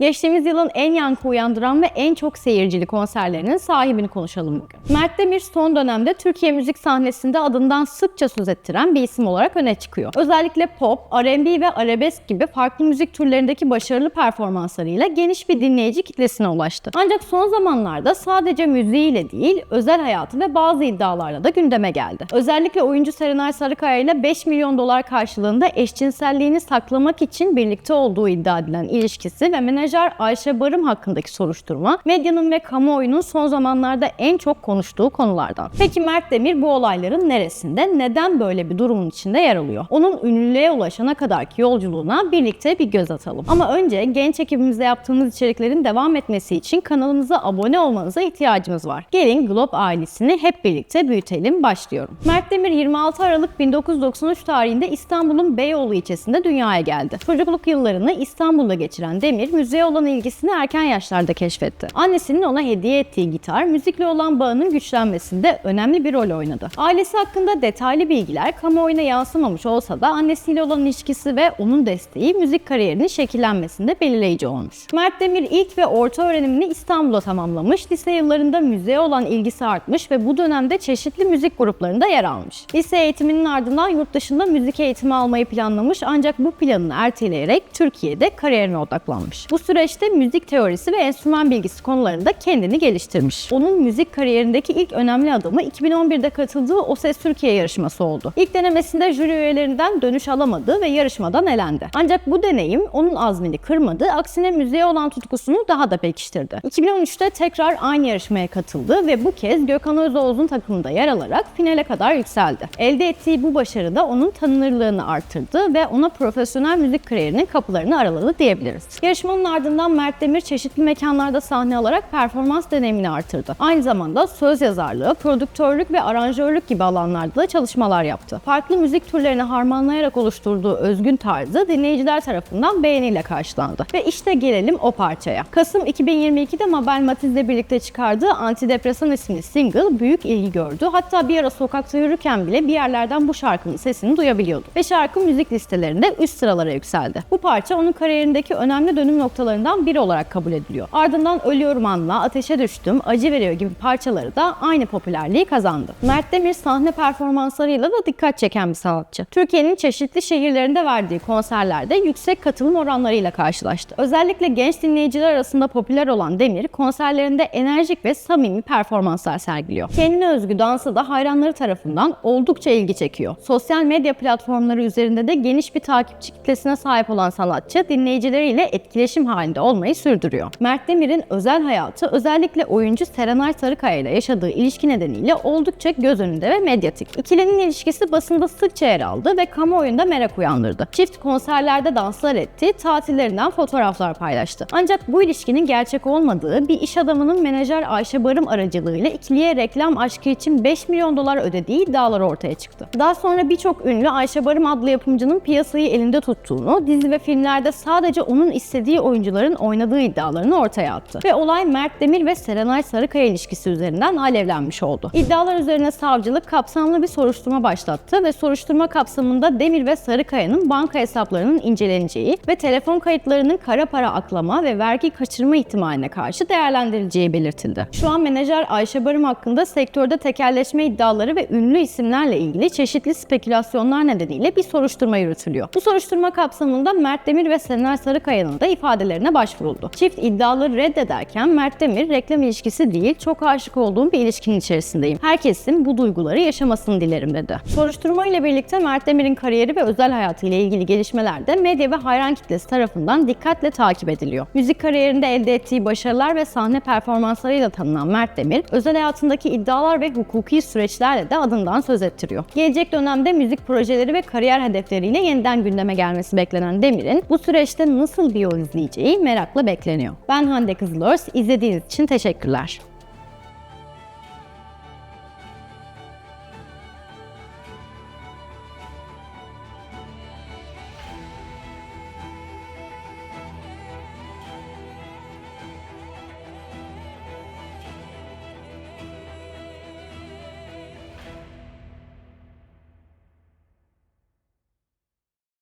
Geçtiğimiz yılın en yankı uyandıran ve en çok seyircili konserlerinin sahibini konuşalım bugün. Mert Demir son dönemde Türkiye müzik sahnesinde adından sıkça söz ettiren bir isim olarak öne çıkıyor. Özellikle pop, R&B ve arabesk gibi farklı müzik türlerindeki başarılı performanslarıyla geniş bir dinleyici kitlesine ulaştı. Ancak son zamanlarda sadece müziğiyle değil, özel hayatı ve bazı iddialarla da gündeme geldi. Özellikle oyuncu Serenay Sarıkaya ile 5 milyon dolar karşılığında eşcinselliğini saklamak için birlikte olduğu iddia edilen ilişkisi ve menajer Ayşe Barım hakkındaki soruşturma medyanın ve kamuoyunun son zamanlarda en çok konuştuğu konulardan. Peki Mert Demir bu olayların neresinde, neden böyle bir durumun içinde yer alıyor? Onun ünlülüğe ulaşana kadarki yolculuğuna birlikte bir göz atalım. Ama önce genç ekibimizde yaptığımız içeriklerin devam etmesi için kanalımıza abone olmanıza ihtiyacımız var. Gelin Glob ailesini hep birlikte büyütelim. Başlıyorum. Mert Demir 26 Aralık 1993 tarihinde İstanbul'un Beyoğlu ilçesinde dünyaya geldi. Çocukluk yıllarını İstanbul'da geçiren Demir, müziğe olan ilgisini erken yaşlarda keşfetti. Annesinin ona hediye ettiği gitar, müzikle olan bağının güçlenmesinde önemli bir rol oynadı. Ailesi hakkında detaylı bilgiler kamuoyuna yansımamış olsa da annesiyle olan ilişkisi ve onun desteği müzik kariyerinin şekillenmesinde belirleyici olmuş. Mert Demir ilk ve orta öğrenimini İstanbul'da tamamlamış, lise yıllarında müziğe olan ilgisi artmış ve bu dönemde çeşitli müzik gruplarında yer almış. Lise eğitiminin ardından yurt dışında müzik eğitimi almayı planlamış ancak bu planını erteleyerek Türkiye'de kariyerine odaklanmış. Bu süreçte müzik teorisi ve enstrüman bilgisi konularında kendini geliştirmiş. Onun müzik kariyerindeki ilk önemli adımı 2011'de katıldığı O Ses Türkiye yarışması oldu. İlk denemesinde jüri üyelerinden dönüş alamadı ve yarışmadan elendi. Ancak bu deneyim onun azmini kırmadı, aksine müziğe olan tutkusunu daha da pekiştirdi. 2013'te tekrar aynı yarışmaya katıldı ve bu kez Gökhan Özoğuz'un takımında yer alarak finale kadar yükseldi. Elde ettiği bu başarı da onun tanınırlığını arttırdı ve ona profesyonel müzik kariyerinin kapılarını araladı diyebiliriz. Yarışmanın ardından Mert Demir çeşitli mekanlarda sahne alarak performans deneyimini artırdı. Aynı zamanda söz yazarlığı, prodüktörlük ve aranjörlük gibi alanlarda da çalışmalar yaptı. Farklı müzik türlerini harmanlayarak oluşturduğu özgün tarzı dinleyiciler tarafından beğeniyle karşılandı. Ve işte gelelim o parçaya. Kasım 2022'de Mabel Matiz'le birlikte çıkardığı Antidepresan isimli single büyük ilgi gördü. Hatta bir ara sokakta yürürken bile bir yerlerden bu şarkının sesini duyabiliyordu. Ve şarkı müzik listelerinde üst sıralara yükseldi. Bu parça onun kariyerindeki önemli dönüm noktalarından biri olarak kabul ediliyor. Ardından Ölüyorum Anla, Ateşe Düştüm, Acı Veriyor gibi parçaları da aynı popülerliği kazandı. Mert Demir sahne performanslarıyla da dikkat çeken bir sanatçı. Türkiye'nin çeşitli şehirlerinde verdiği konserlerde yüksek katılım oranlarıyla karşılaştı. Özellikle genç dinleyiciler arasında popüler olan Demir, konserlerinde enerjik ve samimi performanslar sergiliyor. Kendine özgü dansı da hayranları tarafından oldukça ilgi çekiyor. Sosyal medya platformları üzerinde de geniş bir takipçi kitlesine sahip olan sanatçı, dinleyicileriyle etkileşim halinde olmayı sürdürüyor. Mert Demir'in özel hayatı özellikle oyuncu Serenay Sarıkaya ile yaşadığı ilişki nedeniyle oldukça göz önünde ve medyatik. İkilinin ilişkisi basında sıkça yer aldı ve kamuoyunda merak uyandırdı. Çift konserlerde danslar etti, tatillerinden fotoğraflar paylaştı. Ancak bu ilişkinin gerçek olmadığı bir iş adamının menajer Ayşe Barım aracılığıyla ikiliye reklam aşkı için 5 milyon dolar ödediği iddialar ortaya çıktı. Daha sonra birçok ünlü Ayşe Barım adlı yapımcının piyasayı elinde tuttuğunu, dizi ve filmlerde sadece onun istediği oyuncuların oynadığı iddialarını ortaya attı. Ve olay Mert Demir ve Serenay Sarıkaya ilişkisi üzerinden alevlenmiş oldu. İddialar üzerine savcılık kapsamlı bir soruşturma başlattı ve soruşturma kapsamında Demir ve Sarıkaya'nın banka hesaplarının inceleneceği ve telefon kayıtlarının kara para aklama ve vergi kaçırma ihtimaline karşı değerlendirileceği belirtildi. Şu an menajer Ayşe Barım hakkında sektörde tekelleşme iddiaları ve ünlü isimlerle ilgili çeşitli spekülasyonlar nedeniyle bir soruşturma yürütülüyor. Bu soruşturma kapsamında Mert Demir ve Serenay Sarıkaya'nın da ifadelerine başvuruldu. Çift iddiaları reddederken Mert Demir reklam ilişkisi değil çok aşık olduğum bir ilişkinin içerisindeyim. Herkesin bu duyguları yaşamasını dilerim dedi. Soruşturma ile birlikte Mert Demir'in kariyeri ve özel hayatı ile ilgili gelişmeler de medya ve hayran kitlesi tarafından dikkatle takip ediliyor. Müzik kariyerinde elde ettiği başarılar ve sahne performanslarıyla tanınan Mert Demir, özel hayatındaki iddialar ve hukuki süreçlerle de adından söz ettiriyor. Gelecek dönemde müzik projeleri ve kariyer hedefleriyle yeniden gündeme gelmesi beklenen Demir'in bu süreçte nasıl bir yol izleyeceği merakla bekleniyor. Ben Hande Kızılörs, izlediğiniz için teşekkürler.